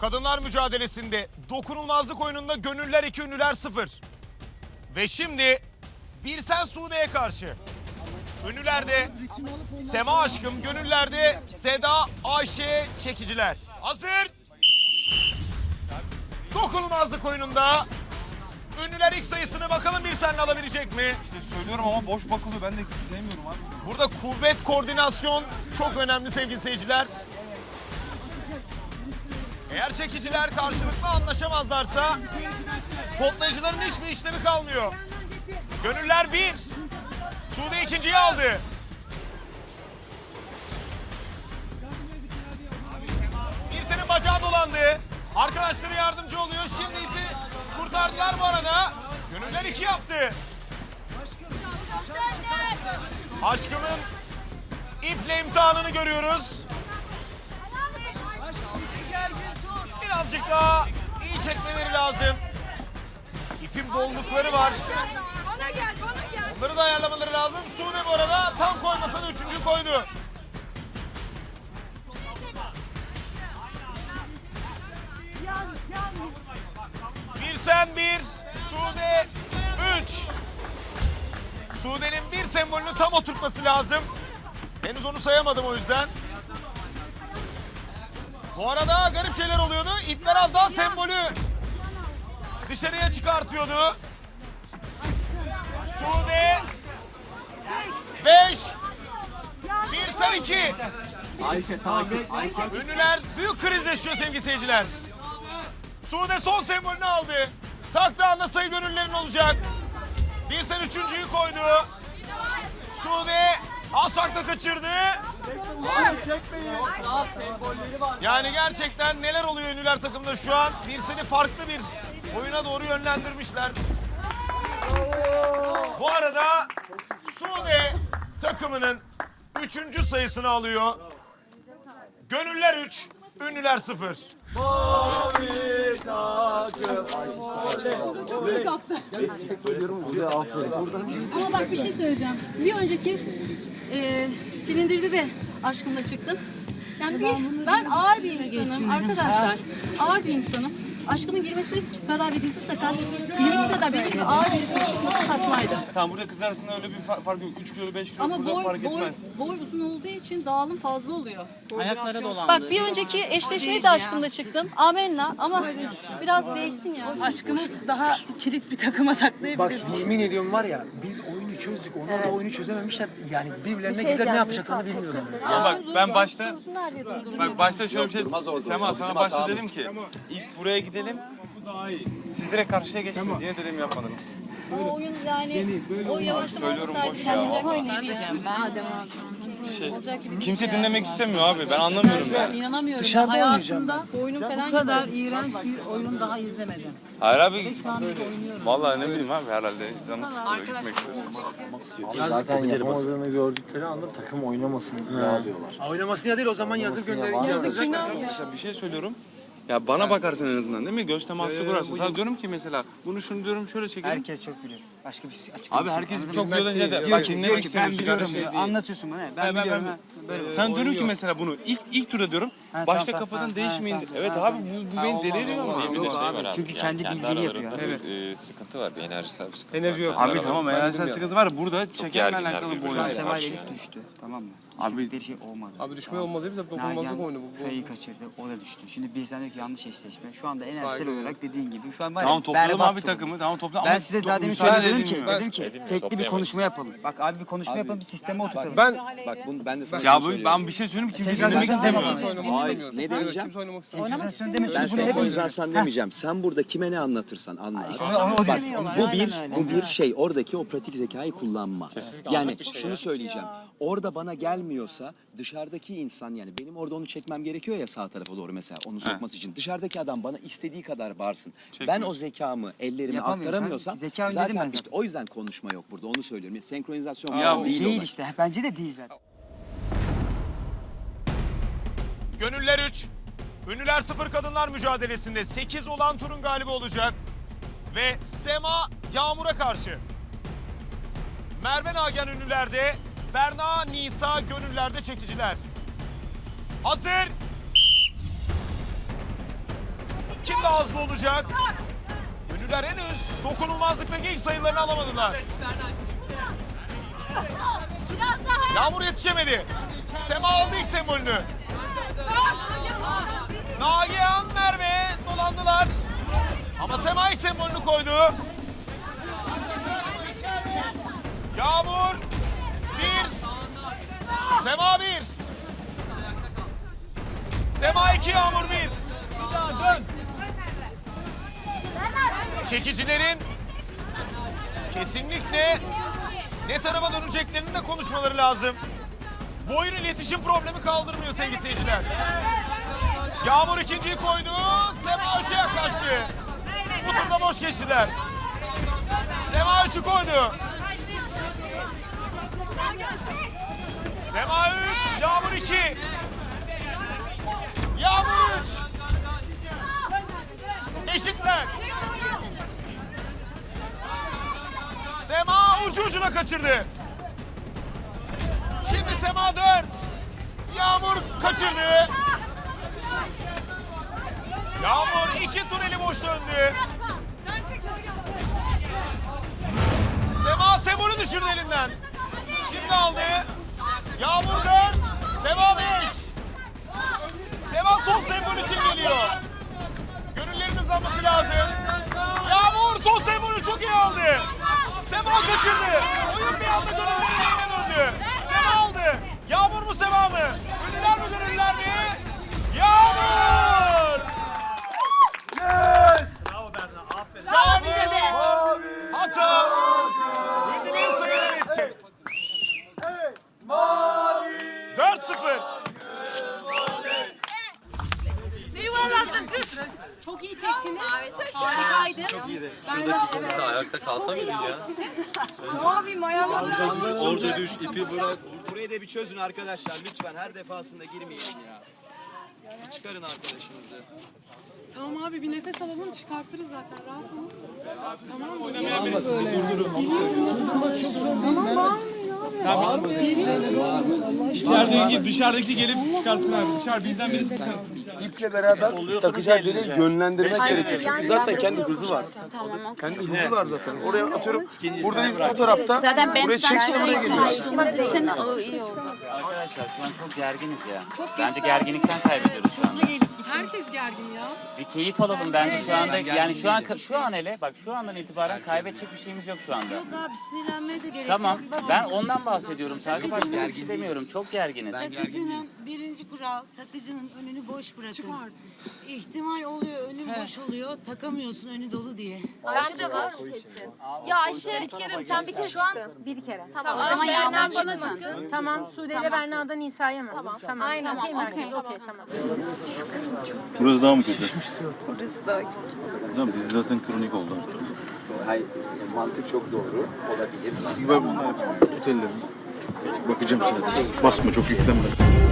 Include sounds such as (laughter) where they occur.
Kadınlar mücadelesinde dokunulmazlık oyununda gönüller 2 ünlüler 0. Ve şimdi bir sen Sude'ye karşı. Ünlülerde Sema aşkım, gönüllerde Seda, Ayşe, çekiciler. Hazır. Dokunulmazlık oyununda ünlüler ilk sayısını bakalım bir senle alabilecek mi? İşte söylüyorum ama boş bakılıyor. Ben de sevmiyorum abi. Burada kuvvet, koordinasyon çok önemli sevgili seyirciler. Eğer çekiciler karşılıklı anlaşamazlarsa toplayıcıların hiçbir işlemi kalmıyor. Gönüller bir. Sude ikinciyi aldı. Bir senin bacağı dolandı. Arkadaşları yardımcı oluyor. Şimdi ipi kurtardılar bu arada. Gönüller iki yaptı. Aşkımın iple imtihanını görüyoruz. Birazcık daha iyi çekmeleri lazım. İpin bollukları var. Bana gel, bana gel. Onları da ayarlamaları lazım. Sude bu arada tam koymasa da üçüncü koydu. Bir sen bir, Sude üç. Sude'nin bir sembolünü tam oturtması lazım. Henüz onu sayamadım o yüzden. Bu arada garip şeyler oluyordu. İpler az daha sembolü dışarıya çıkartıyordu. Sude 5 Bir sen iki. Ayşe sakin. Ayşe. Ünlüler büyük kriz yaşıyor sevgili seyirciler. Sude son sembolünü aldı. Taktı anda sayı gönüllerin olacak. Bir sen üçüncüyü koydu. Sude az farkla kaçırdı. Yani gerçekten neler oluyor ünlüler takımda şu an. Bir seni farklı bir oyuna doğru yönlendirmişler. Bu arada Sude takımının üçüncü sayısını alıyor. Gönüller 3, ünlüler 0. Ama bak bir şey söyleyeceğim. Bir önceki e, silindirde de aşkımla çıktım. Yani bir, ben ağır bir insanım arkadaşlar. Ağır bir insanım. Aşkımın girmesi kadar bir dizi sakat, girmesi kadar benim gibi ağır birisinin çıkması saçmaydı. Tamam burada kızlar arasında öyle bir fa- fark yok. 3 kilo 5 kilo Ama burada boy, fark boy, etmez. boy uzun olduğu için dağılım fazla oluyor. Ayaklara dolandı. Bak bir önceki eşleşmeyi de aşkımla çıktım. Amenna ama biraz değiştim ya. Aşkımı daha kilit bir takıma Bak saklayabilirim. yemin ediyorum var ya biz oyunu çözdük. Onlar da oyunu çözememişler. Yani birbirlerine şey gider ne yapacaklarını bilmiyorlar. Ama bak ben başta bak başta şöyle bir şey Sema sana başta dedim ki ilk buraya gidelim. Siz direkt karşıya geçsiniz. Yine dedim yapmadınız. O oyun yani o yavaşlama olmasaydı ya. şey değil. diyeceğim ben? Şey, Olacak gibi değil kimse yani. dinlemek istemiyor abi. Ben anlamıyorum ya. İnanamıyorum. Dışarıda Hayatımda Boynum falan bu kadar iğrenç bir oyun daha izlemedim. Hayır abi. Vallahi ne bileyim abi herhalde canı sıkılıyor gitmek istiyorsun. Zaten yapamadığını gördükleri anda takım oynamasın ya diyorlar. Oynamasına değil o zaman yazıp gönderin. Arkadaşlar bir şey söylüyorum. Ya bana bakarsın en azından değil mi? Göz teması kurarsın. Sana diyorum ki mesela bunu şunu diyorum şöyle çekelim. Herkes çok biliyor. Başka bir şey açık Abi herkes çok önce de Diyor bak ki, diyor dinlemek ki ben biliyorum kardeşim. diyor. Anlatıyorsun bana. Ben Ha, ben- biliyorum. ben- ha. Böyle Sen diyorum ki mesela bunu ilk ilk turda diyorum. Ha, başta tamam, kafadan tamam, değişmeyin. ha, tamam, evet ha, abi tamam. bu, bu Ha, beni olmaz, deliriyor olmaz. ama. Yok Bir de şey abi, var abi. çünkü kendi bildiğini yapıyor. bir, e, sıkıntı var. Bir enerjisel bir sıkıntı Enerji var. yok. Kendi Abi tamam aralarında. enerjisel sıkıntı var. Burada gerginler alakalı bu birbirine. oyun. Şu an Sema karşı ile Elif düştü. Tamam mı? Abi- İstedikleri şey olmadı. Abi düşme olmadı değil mi? Tabii dokunulmazlık oyunu bu. sayıyı kaçırdı. O da düştü. Şimdi bir diyor ki yanlış eşleşme. Şu anda enerjisel olarak dediğin gibi. Şu an var ya Tamam toplayalım berbat abi durumda. takımı. Tamam topla Ben ama size daha demin müsaade söyledim dedim ki, edilmiyor. dedim ki tekli bir konuşma yapalım. Bak abi bir konuşma yapalım, bir sisteme oturtalım. Ben Bak bunu ben de sana Ya bu ben bir şey söyleyeyim kimse Sen dinlemek zaten istemiyor. Hayır ne demeyeceğim? kimse oynamak istemiyor. Deme Ben çünkü bunu hep senkronizasyon demeyeceğim. Sen burada kime ne anlatırsan anlat. işte o- o Bak, bu bir öyle. bu bir şey oradaki o pratik zekayı kullanma. Yani şunu söyleyeceğim. Orada bana gelmiyorsa dışarıdaki insan yani benim orada onu çekmem gerekiyor ya sağ tarafa doğru mesela onu sokması için. Dışarıdaki adam bana istediği kadar bağırsın. Ben o zekamı ellerime Yapamıyorsan, aktaramıyorsam zeka zaten ben zaten. O yüzden konuşma yok burada onu söylüyorum. Yani senkronizasyon Ya değil, Değil işte. Bence de değil zaten. Gönüller 3, Ünlüler 0 kadınlar mücadelesinde 8 olan turun galibi olacak. Ve Sema Yağmur'a karşı. Merve Nagihan ünlülerde, Berna Nisa gönüllerde çekiciler. Hazır. daha hızlı olacak. Gönüller henüz dokunulmazlıktaki ilk sayılarını alamadılar. Biraz daha. Yağmur yetişemedi. Sema aldı ilk sembolünü. Nagihan Merve dolandılar. Ama Sema ilk sembolünü koydu. Yağmur bir. Sema bir. Sema iki, Yağmur bir. Bir daha dön. Çekicilerin kesinlikle ne tarafa döneceklerini de konuşmaları lazım. Bu oyun iletişim problemi kaldırmıyor sevgili seyirciler. Yağmur ikinciyi koydu. Sema üçe yaklaştı. Bu turda boş geçtiler. Sema üçü koydu. Sema ucu ucuna kaçırdı. Şimdi Sema 4. Yağmur kaçırdı. Yağmur iki tur eli boş döndü. Sema Semur'u düşürdü elinden. Şimdi aldı. Yağmur 4. Sema 5. Sema son sembol için geliyor. Gönüllerin hızlanması lazım. Yağmur son sembolü çok iyi aldı. Sema kaçırdı. Oyun bir anda gönüllerin lehine döndü. Sema aldı. Yağmur mu Sema mı? Çok iyi çektiniz. Harikaydı. Ben de evet. Ayakta kalsa mıydın ya? (laughs) Orada düş, ipi bırak. Burayı da bir çözün arkadaşlar lütfen. Her defasında girmeyin ya. Bir çıkarın arkadaşınızı. Tamam abi bir nefes alalım çıkartırız zaten rahat olun. İçerideki, dışarıdaki gelip çıkartsın abi. Dışarı bizden birisi çıkartsın. İple beraber takacak yere yönlendirmek gerekiyor. Çünkü zaten kendi hızı var. Kendi hızı var zaten. Oraya atıyorum. Burada değil o tarafta. Zaten bench'ten buraya geliyor. Arkadaşlar şu an çok gerginiz ya. Bence gerginlikten kaybediyoruz şu anda. Herkes gergin ya. Bir keyif alalım bence şu anda. Yani şu an şu an hele bak şu andan itibaren kaybedecek bir şeyimiz yok şu anda. Yok abi sinirlenmeye de gerek Tamam. yok. Bakın, Ben ondan bahsediyorum. Sadece başka bir şey demiyorum. Çok gerginiz. Takıcının birinci kural takıcının önünü boş bırakın. İhtimal oluyor önün boş oluyor takamıyorsun önü dolu diye. Bence var kesin. Ya Ayşe iki kere sen bir kere şu an Bir kere. Tamam. O zaman Ayşe yerden bana çıksın. Tamam Sude ile Berna'dan İsa'ya mı? Tamam. Tamam. Aynen. Okey Okey. Okey tamam. Burası daha mı kötü? Burası da Tamam dizi zaten kronik oldu artık. Hayır, mantık çok doğru olabilir. Ben tut ellerimi. Bakacağım sadece. Basma çok yüklenme.